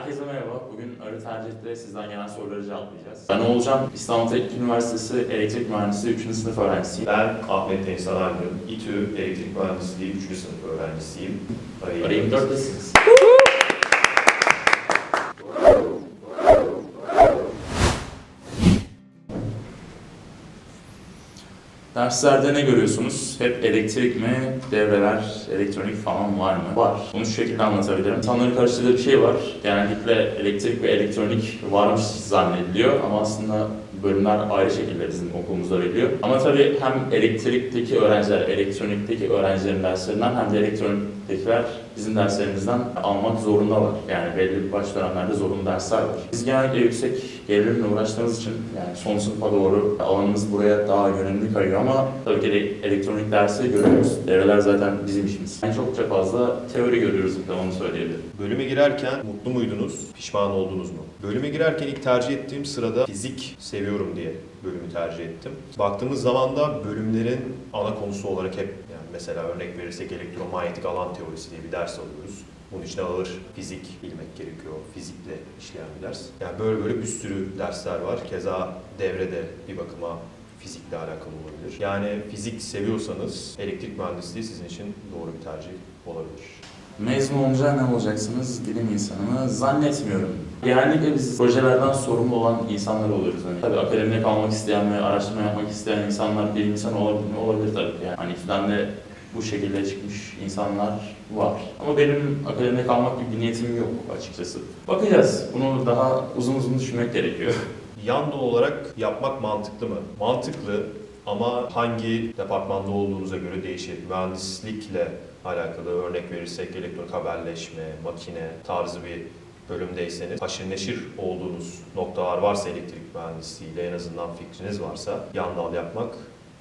Herkese merhaba. Bugün arı tercihte sizden gelen soruları cevaplayacağız. Ben Oğulcan, İstanbul Teknik Üniversitesi Elektrik Mühendisliği 3. sınıf öğrencisiyim. Ben Ahmet Teysel Aydın, İTÜ Elektrik Mühendisliği 3. sınıf öğrencisiyim. Arayı Arayım 4'tesiniz. Derslerde ne görüyorsunuz? Hep elektrik mi, devreler, elektronik falan var mı? Var. Bunu şu şekilde anlatabilirim. İnsanların karıştırdığı bir şey var. Genellikle elektrik ve elektronik varmış zannediliyor ama aslında bölümler ayrı şekilde bizim okulumuzda veriliyor. Ama tabii hem elektrikteki öğrenciler, elektronikteki öğrencilerin derslerinden hem de elektroniktekiler bizim derslerimizden almak zorundalar. Yani belli baş dönemlerde zorunlu dersler var. Biz genellikle yüksek gerilimle uğraştığımız için yani son sınıfa doğru alanımız buraya daha yönelimli kayıyor ama tabii ki elektronik dersi görüyoruz. Devreler zaten bizim işimiz. Yani çokça fazla teori görüyoruz bir onu söyleyebilirim. Bölüme girerken mutlu muydunuz? Pişman oldunuz mu? Bölüme girerken ilk tercih ettiğim sırada fizik seviyorum diye bölümü tercih ettim. Baktığımız zaman da bölümlerin ana konusu olarak hep yani mesela örnek verirsek elektromanyetik alan teorisi diye bir ders alıyoruz. Bunun için ağır fizik bilmek gerekiyor. Fizikle işleyen bir ders. Yani böyle böyle bir sürü dersler var. Keza devrede bir bakıma fizikle alakalı olabilir. Yani fizik seviyorsanız elektrik mühendisliği sizin için doğru bir tercih olabilir. Mezun olunca ne olacaksınız? Bilim insanı mı? Zannetmiyorum. Genellikle biz projelerden sorumlu olan insanlar oluyoruz. Hani tabii akademide kalmak isteyen ve araştırma yapmak isteyen insanlar bilim insanı olabilir? Olabilir tabii ki. Yani hani üstten de bu şekilde çıkmış insanlar var. Ama benim akademide kalmak gibi bir niyetim yok açıkçası. Bakacağız. Bunu daha uzun uzun düşünmek gerekiyor. Yan dal olarak yapmak mantıklı mı? Mantıklı ama hangi departmanda olduğunuza göre değişir. Mühendislikle alakalı örnek verirsek elektronik haberleşme, makine tarzı bir bölümdeyseniz haşır neşir olduğunuz noktalar varsa elektrik mühendisliğiyle en azından fikriniz varsa yan dal yapmak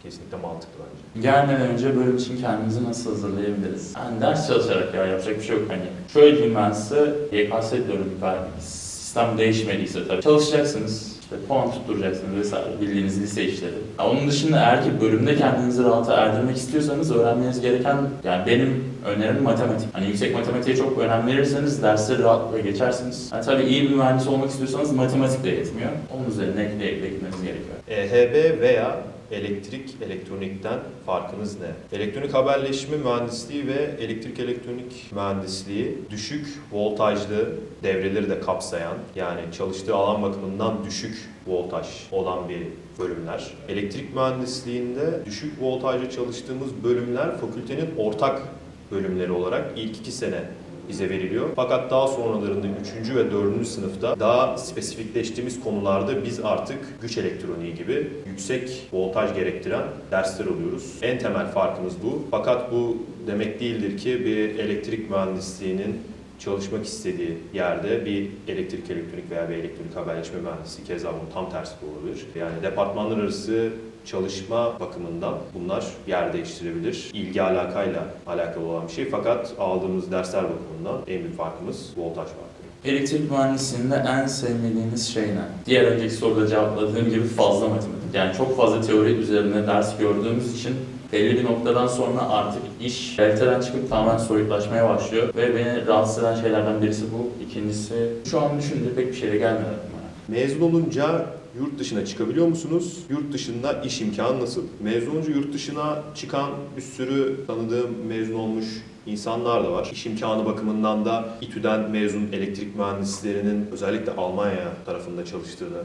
kesinlikle mantıklı bence. Gelmeden önce bölüm için kendimizi nasıl hazırlayabiliriz? Yani ders çalışarak ya yapacak bir şey yok hani. Şöyle diyeyim ben size, YKS dönemi galiba sistem değişmediyse tabii. Çalışacaksınız, işte puan tutturacaksınız vesaire bildiğiniz lise işleri. Ya onun dışında eğer ki bölümde kendinizi rahata erdirmek istiyorsanız öğrenmeniz gereken, yani benim önerim matematik. Hani yüksek matematiğe çok önem verirseniz dersleri rahatlıkla geçersiniz. Yani tabii iyi bir mühendis olmak istiyorsanız matematik de yetmiyor. Onun üzerine ekle ekle gitmeniz gerekiyor. EHB veya elektrik elektronikten farkınız ne? Elektronik haberleşme mühendisliği ve elektrik elektronik mühendisliği düşük voltajlı devreleri de kapsayan yani çalıştığı alan bakımından düşük voltaj olan bir bölümler. Elektrik mühendisliğinde düşük voltajlı çalıştığımız bölümler fakültenin ortak bölümleri olarak ilk iki sene bize veriliyor. Fakat daha sonralarında 3. ve 4. sınıfta daha spesifikleştiğimiz konularda biz artık güç elektroniği gibi yüksek voltaj gerektiren dersler alıyoruz. En temel farkımız bu. Fakat bu demek değildir ki bir elektrik mühendisliğinin çalışmak istediği yerde bir elektrik elektronik veya bir elektronik haberleşme mühendisi keza bunun tam tersi de olabilir. Yani departmanlar arası çalışma bakımından bunlar yer değiştirebilir. İlgi alakayla alakalı olan bir şey fakat aldığımız dersler bakımından en büyük farkımız voltaj farkı. Elektrik mühendisliğinde en sevmediğiniz şey ne? Diğer önceki soruda cevapladığım gibi fazla matematik. Yani çok fazla teori üzerine ders gördüğümüz için belli bir noktadan sonra artık iş realiteden çıkıp tamamen soyutlaşmaya başlıyor. Ve beni rahatsız eden şeylerden birisi bu. İkincisi şu an düşünce pek bir şey de gelmedi. Mezun olunca yurt dışına çıkabiliyor musunuz? Yurt dışında iş imkanı nasıl? Mezun olunca yurt dışına çıkan bir sürü tanıdığım mezun olmuş insanlar da var. İş imkanı bakımından da İTÜ'den mezun elektrik mühendislerinin özellikle Almanya tarafında çalıştığını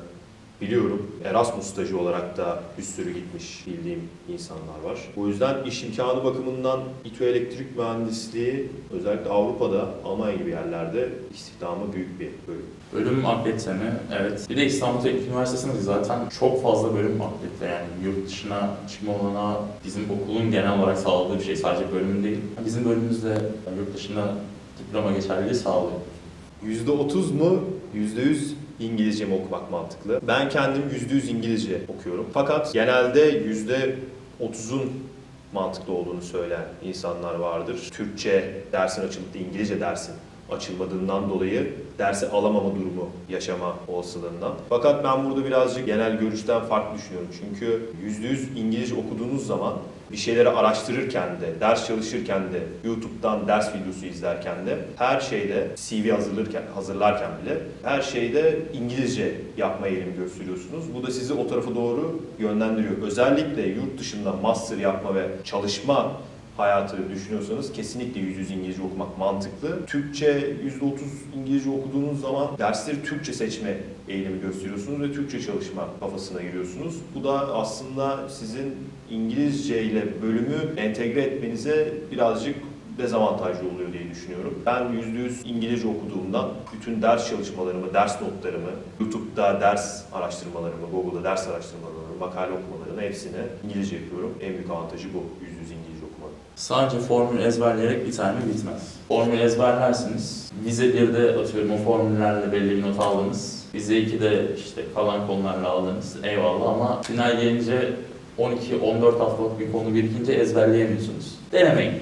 biliyorum. Erasmus stajı olarak da bir sürü gitmiş bildiğim insanlar var. O yüzden iş imkanı bakımından İTÜ Elektrik Mühendisliği özellikle Avrupa'da, Almanya gibi yerlerde istihdamı büyük bir bölüm. Bölüm akredite mi? Evet. Bir de İstanbul Teknik Üniversitesi'nde zaten çok fazla bölüm akredite. Yani yurt dışına çıkma olanağı bizim okulun genel olarak sağladığı bir şey. Sadece bölümün değil. Bizim bölümümüzde yurt dışına diploma geçerliliği sağlıyor. %30 mu, %100 İngilizce mi okumak mantıklı? Ben kendim %100 İngilizce okuyorum. Fakat genelde %30'un mantıklı olduğunu söyleyen insanlar vardır. Türkçe dersin açılıp da İngilizce dersin açılmadığından dolayı dersi alamama durumu yaşama olasılığından. Fakat ben burada birazcık genel görüşten farklı düşünüyorum. Çünkü %100 İngilizce okuduğunuz zaman bir şeyleri araştırırken de, ders çalışırken de, YouTube'dan ders videosu izlerken de, her şeyde CV hazırlarken, hazırlarken bile her şeyde İngilizce yapma eğilimi gösteriyorsunuz. Bu da sizi o tarafa doğru yönlendiriyor. Özellikle yurt dışında master yapma ve çalışma hayatı düşünüyorsanız kesinlikle yüz yüze İngilizce okumak mantıklı. Türkçe %30 İngilizce okuduğunuz zaman dersleri Türkçe seçme eğilimi gösteriyorsunuz ve Türkçe çalışma kafasına giriyorsunuz. Bu da aslında sizin İngilizce ile bölümü entegre etmenize birazcık dezavantajlı oluyor diye düşünüyorum. Ben %100 İngilizce okuduğumdan bütün ders çalışmalarımı, ders notlarımı, YouTube'da ders araştırmalarımı, Google'da ders araştırmalarımı, makale okumalarını hepsini İngilizce yapıyorum. En büyük avantajı bu %100 İngilizce. Sadece formül ezberleyerek biter mi? Bitmez. Formül ezberlersiniz. Vize 1'de atıyorum o formüllerle belli bir not aldınız. Vize 2'de işte kalan konularla aldınız. Eyvallah ama final gelince 12-14 haftalık bir konu birikince ezberleyemiyorsunuz. Denemeyin.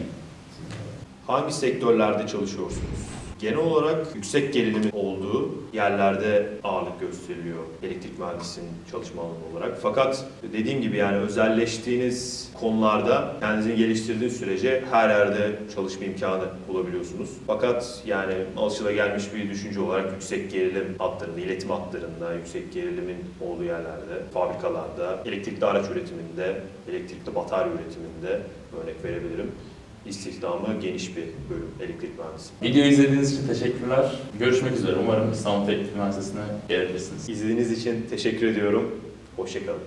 Hangi sektörlerde çalışıyorsunuz? Genel olarak yüksek gerilimin olduğu yerlerde ağırlık gösteriliyor elektrik mühendisinin çalışma alanı olarak. Fakat dediğim gibi yani özelleştiğiniz konularda kendinizi geliştirdiğiniz sürece her yerde çalışma imkanı bulabiliyorsunuz. Fakat yani alışılagelmiş bir düşünce olarak yüksek gerilim hatlarında, iletim hatlarında, yüksek gerilimin olduğu yerlerde, fabrikalarda, elektrikli araç üretiminde, elektrikli batarya üretiminde örnek verebilirim istihdamı geniş bir bölüm elektrik mühendisi. Videoyu izlediğiniz için teşekkürler. Görüşmek üzere. Umarım İstanbul Teknik Üniversitesi'ne gelebilirsiniz. İzlediğiniz için teşekkür ediyorum. Hoşçakalın.